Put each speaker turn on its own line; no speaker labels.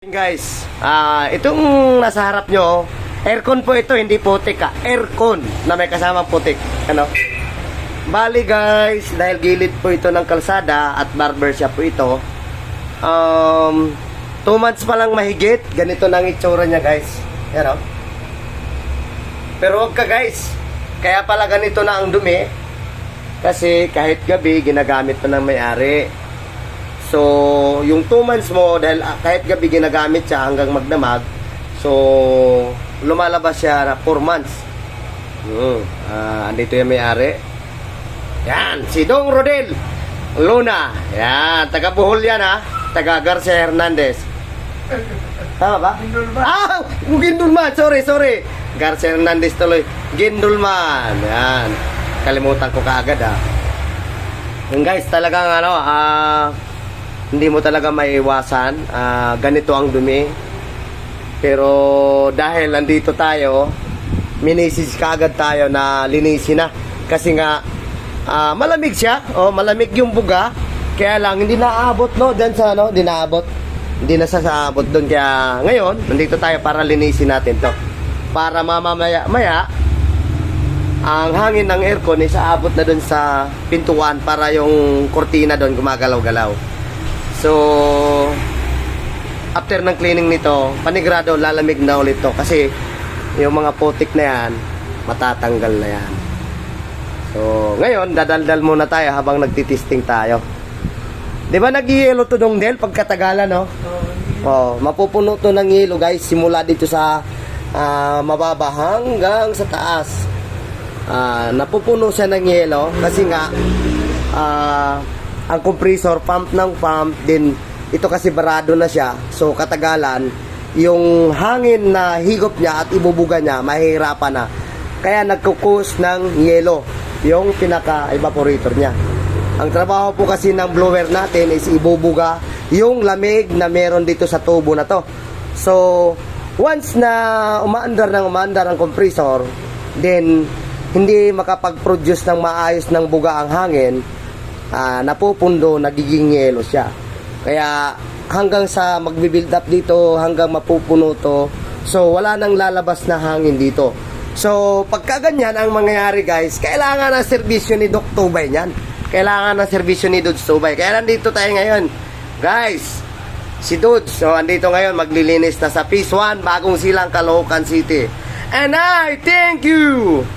Guys, ah itong nasa harap nyo, aircon po ito, hindi putik ah. Aircon na may kasamang putik. Ano? Bali guys, dahil gilid po ito ng kalsada at barber shop po ito, um, 2 months pa lang mahigit, ganito na ang itsura niya guys. Yan oh. Pero wag ka guys, kaya pala ganito na ang dumi, kasi kahit gabi, ginagamit pa ng may-ari. So, yung 2 months mo, dahil ah, kahit gabi ginagamit siya hanggang magdamag, so, lumalabas siya na 4 months. Hmm. Ah, andito yung may-ari. Yan, si Dong Rodel Luna. Yan, taga Bohol yan ha. Taga Garcia Hernandez. Tama ba?
Gindulman.
Ah! Gindulman! Sorry, sorry. Garcia Hernandez tuloy. Gindulman. Yan. Kalimutan ko kaagad ha. Yung guys, talagang ano, ah, hindi mo talaga maiiwasan. Ah, ganito ang dumi. Pero dahil nandito tayo, minisis kaagad tayo na linisin na. Kasi nga, ah, malamig siya. Oh, malamig yung buga. Kaya lang, hindi naabot, no? Diyan sa, ano, hindi naabot. Hindi na sasaabot doon. Kaya ngayon, nandito tayo para linisin natin to. Para mamamaya, maya, ang hangin ng aircon is aabot na doon sa pintuan para yung kortina doon gumagalaw-galaw. So, after ng cleaning nito, panigurado lalamig na ulit to kasi yung mga putik na yan, matatanggal na yan. So, ngayon, dadaldal muna tayo habang nagtitisting tayo. Di ba nag-yelo to dong Del pagkatagalan, no? Oh, mapupuno to ng yelo guys simula dito sa ah, mababa hanggang sa taas. Ah, napupuno siya ng yelo kasi nga ah, ang compressor pump ng pump din ito kasi barado na siya. So katagalan yung hangin na higop niya at ibubuga niya mahihirapan na. Kaya nagkukus ng yelo yung pinaka evaporator niya. Ang trabaho po kasi ng blower natin is ibubuga yung lamig na meron dito sa tubo na to. So, once na umaandar ng umaandar ang compressor, then hindi makapag-produce ng maayos ng buga ang hangin, ah, napupundo, nagiging yelo siya. Kaya hanggang sa magbi-build up dito, hanggang mapupuno to, so wala nang lalabas na hangin dito. So, pagka ganyan ang mangyayari guys, kailangan ng serbisyo ni Doc Tubay niyan. Kailangan ng serbisyo ni Dudes Tubay. Kaya nandito tayo ngayon. Guys, si Dudes, so andito ngayon, maglilinis na sa Phase 1, bagong silang Caloocan City. And I thank you!